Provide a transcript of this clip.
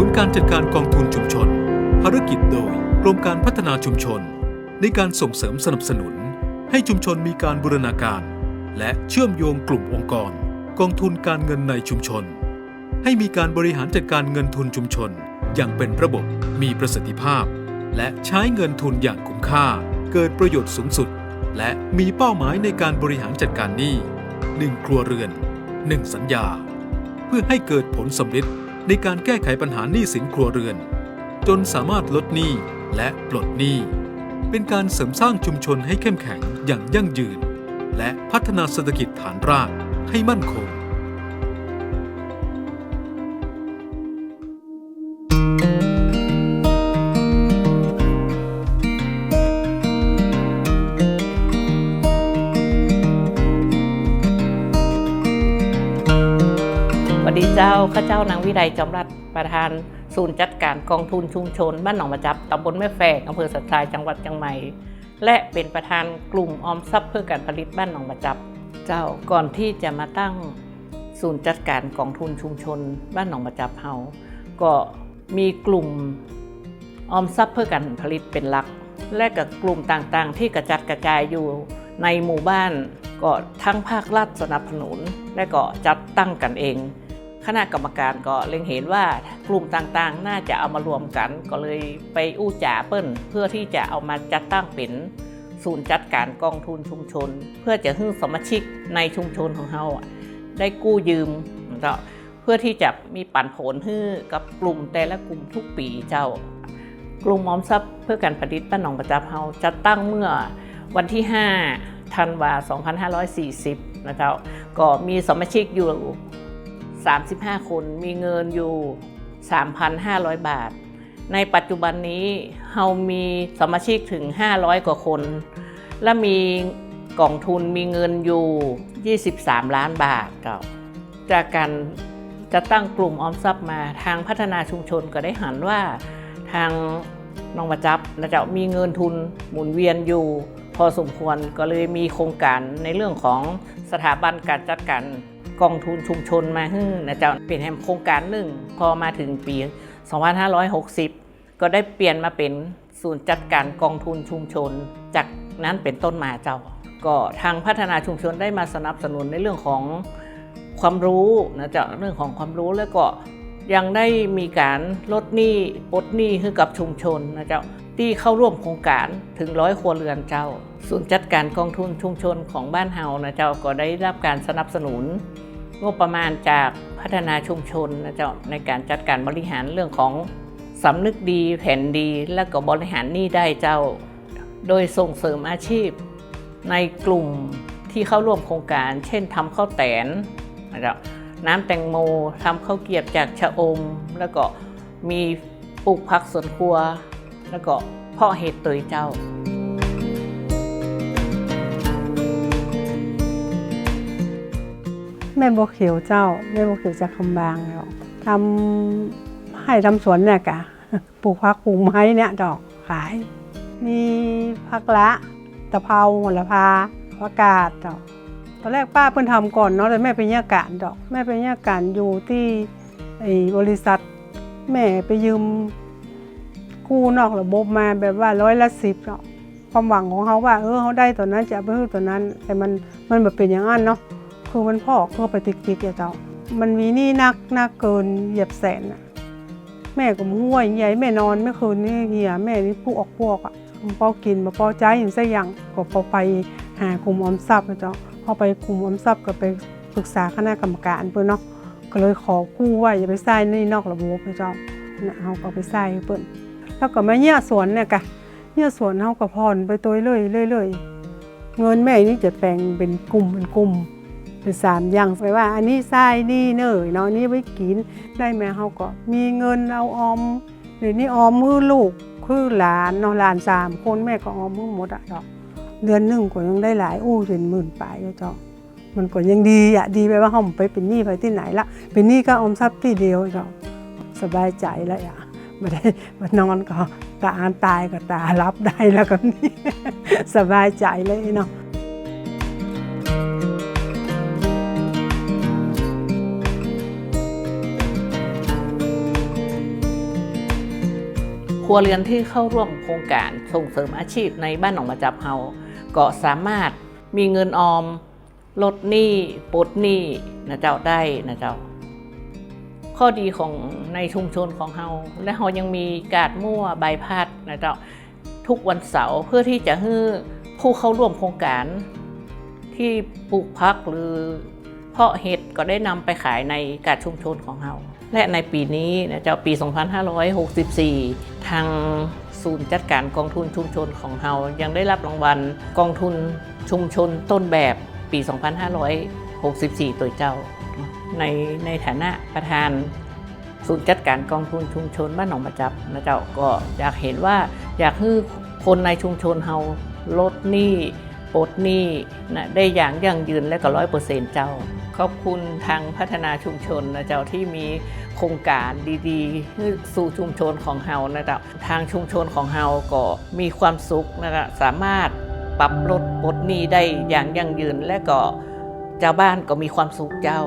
ศูนย์การจัดการกองทุนชุมชน ภารกิจโดยกรมการพัฒนาชุมชน ในการส่งเสริมสนับสนุน ให้ชุมชนมีการบูรณาการ และเชื่อมโยงกลุ่มองค์กร กองทุนการเงินในชุมชน ให้มีการบริหารจัดการเงินทุนชุมชน อย่างเป็นระบบมีประสิทธิภาพ และใช้เงินทุนอย่างคุ้มค่า เกิดประโยชน์สูงสุด และมีเป้าหมายในการบริหารจัดการหนี้หนึ่งครัวเรือน1สัญญา เพื่อให้เกิดผลสำฤทธิ์ ในการแก้ไขปัญหาหนี้สินครัวเรือน จนสามารถลดหนี้และปลดหนี้ เป็นการเสริมสร้างชุมชนให้เข้มแข็งอย่างยั่งยืน และพัฒนาเศรษฐกิจฐานรากให้มั่นคง เจ้าข้าเจ้านางวิไลจอมรัตน์ประธานศูนย์จัดการกองทุนชุมชน บ้านหนองมาจับตำบลแม่แฝกอำเภอสันทรายจังหวัดเชียงใหม่และเป็นประธานกลุ่มออมทรัพย์เพื่อการผลิตบ้านหนองมาจับ เจ้าก่อนที่จะมาตั้งศูนย์จัดการกองทุนชุมชน บ้านหนองมาจับเฮาก็มีกลุ่มออมทรัพย์เพื่อการผลิตเป็นหลัก และกับกลุ่มต่างๆ ที่กระจัดกระจายอยู่ในหมู่บ้านก็ทั้งภาครัฐสนับสนุน และก็จัดตั้งกันเอง คณะกรรมการก็เล็งเห็นว่ากลุ่มต่างๆ น่าจะเอามารวมกัน ก็เลยไปอู้จ่าเปิ้นเพื่อที่จะเอามาจัดตั้งเป็นศูนย์จัดการกองทุนชุมชน เพื่อจะให้สมาชิกในชุมชนของเราได้กู้ยืมเจ้าเพื่อที่จะมีปันผลให้กับกลุ่มแต่ละกลุ่มทุกปีเจ้ากลุ่มออมทรัพย์เพื่อการผลิตบ้านหนองประจับเฮาจัดตั้งเมื่อวันที่ 5 ธันวา 2540 นะเจ้าก็มีสมาชิกอยู่ 35 คนมีเงินอยู่ 3,500 บาท ในปัจจุบันนี้เฮามีสมาชิกถึง 500 กว่าคน และมีกล่องทุนมีเงินอยู่ 23 ล้านบาทเจ้าจากการจะตั้งกลุ่มออมทรัพย์มาทางพัฒนาชุมชนก็ได้หันว่าทางน้องมาจับนะเจ้ามีเงินทุนหมุนเวียนอยู่ พอสมควรก็เลยมีโครงการในเรื่องของสถาบันการจัดการ กองทุนชุมชนมาให้นะเจ้าเป็นแห่งโครงการหนึ่งพอมาถึงปี 2560 ก็ได้เปลี่ยนมาเป็นศูนย์จัดการกองทุนชุมชน จากนั้นเป็นต้นมาเจ้า ก็ทางพัฒนาชุมชนได้มาสนับสนุนในเรื่องของความรู้นะเจ้าเรื่องของความรู้แล้วก็ยังได้มีการลดหนี้ปลดหนี้ให้กับชุมชนนะเจ้าที่เข้าร่วมโครงการถึงร้อยครัวเรือนเจ้า ศูนย์จัดการกองทุนชุมชนของบ้านเฮานะเจ้าก็ได้รับการสนับสนุน งบประมาณจากพัฒนาชุมชนนะเจ้าในการจัดการบริหารเรื่องของสำนึกดีแผนดีและก็บริหารหนี้ได้เจ้า โดยส่งเสริมอาชีพ ในกลุ่มที่เข้าร่วมโครงการ เช่นทำข้าวแตนนะครับน้ำแตงโมทำข้าวเกียบจากชะอม แล้วก็มีปลูกผักสวนครัว แล้วก็เพาะเห็ดเตยเจ้า แม่บัวเขียวเจ้า แม่บัวเขียวจากคำบางเนาะทำให้ทำสวนเนี่ยกะปลูกผักปลูกไม้เนี่ยดอกขาย มีผักละตะเภาโหระพาผักกาดดอกตอนแรกป้าเพิ่นทำก่อนเนาะแต่แม่เป็นยาการดอก แม่เป็นยาการอยู่ที่ไอ้บริษัท แม่ไปยืมกู้นอกระบบมาแบบว่าร้อยละสิบเนาะความหวังของเขาว่าเออเขาได้ตัวนั้นจะไปให้ตัวนั้น แต่มันมันแบบเป็นอย่างนั้นเนาะ คือมันพอกเพื่อไปติ๊กติ๊กๆอะเจ้า มันมีหนี่นักนักเกินเหยียบแสนอะแม่ก็ห้วยใหญ่แม่นอนไม่คืนนี่เหียแม่นี่พวกออกพวกอะมันพอกินมาพอใจอย่างสักอย่างก็พอไปหากลุ่มออมทรัพย์อะเจ้าพอไปกลุ่มออมทรัพย์ก็ไปปรึกษาคณะกรรมการเพื่อนเนาะก็เลยขอกู้ว่าอย่าไปใส่นี่นอกระบบอะเจ้านะเอาก็ไปใส่เพื่อนแล้วก็มาเยี่ยสวนเนี่ยกะเยี่ยสวนเขาก็ผ่อนไปตัวเรื่อยๆเรื่อยเงินแม่นี่จะแบ่งเป็นกลุ่มเป็นกลุ่ม สามอย่างไปว่า อันนี้ไส้นี่เนยเนาะนี่ไว้กินได้แม่เฮาก็มีเงินเอาออมเดี๋ยวนี้ออมมือลูกคือหลานเนาะหลานสามคนแม่ก็ออมมือหมดอะเนาะเดือนหนึ่งก็ยังได้หลายอู้เป็นหมื่นปลายเจ้ามันก็ยังดีอะดีไปว่าเฮาไปเป็นหนี้ไปที่ไหนละเป็นหนี้ก็ออมทรัพย์ที่เดียวเจ้าสบายใจแล้วอะม่ได้มานอนก็ตาอ่านตายก็ตารับได้แล้วก็นี่สบายใจเลยเนาะ ครัวเรือนที่เข้าร่วมโครงการส่งเสริมอาชีพในบ้านหนองมาจับเฮาก็สามารถมีเงินออม ลดหนี้ปลดหนี้นะเจ้าได้นะเจ้า ข้อดีของในชุมชนของเฮาและเฮายังมีการมั่วใบพัดนะเจ้าทุกวันเสาร์เพื่อที่จะให้ผู้เข้าร่วมโครงการที่ปลูกพักหรือ เพาะเห็ดก็ได้นำไปขายในการชุมชนของเฮาและในปีนี้นะเจ้าปี 2564 ทางศูนย์จัดการกองทุนชุมชนของเฮายังได้รับรางวัลกองทุนชุมชนต้นแบบปี 2564 ตัวเจ้า ในในฐานะประธานศูนย์จัดการกองทุนชุมชนบ้านหนองประจับนะเจ้าก็อยากเห็นว่าอยากให้คนในชุมชนเฮาลดหนี้ ปลดหนี้นะได้อย่างยั่งยืนและก็ร้อยเปอร์เซ็นต์เจ้า ขอบคุณทางพัฒนาชุมชนนะเจ้าที่มีโครงการดีๆ สู่ชุมชนของเฮานะเจ้าทางชุมชนของเฮาก็มีความสุขนะคะสามารถปรับลดปลดหนี้ได้อย่างยั่งยืนและก็เจ้าบ้านก็มีความสุขเจ้า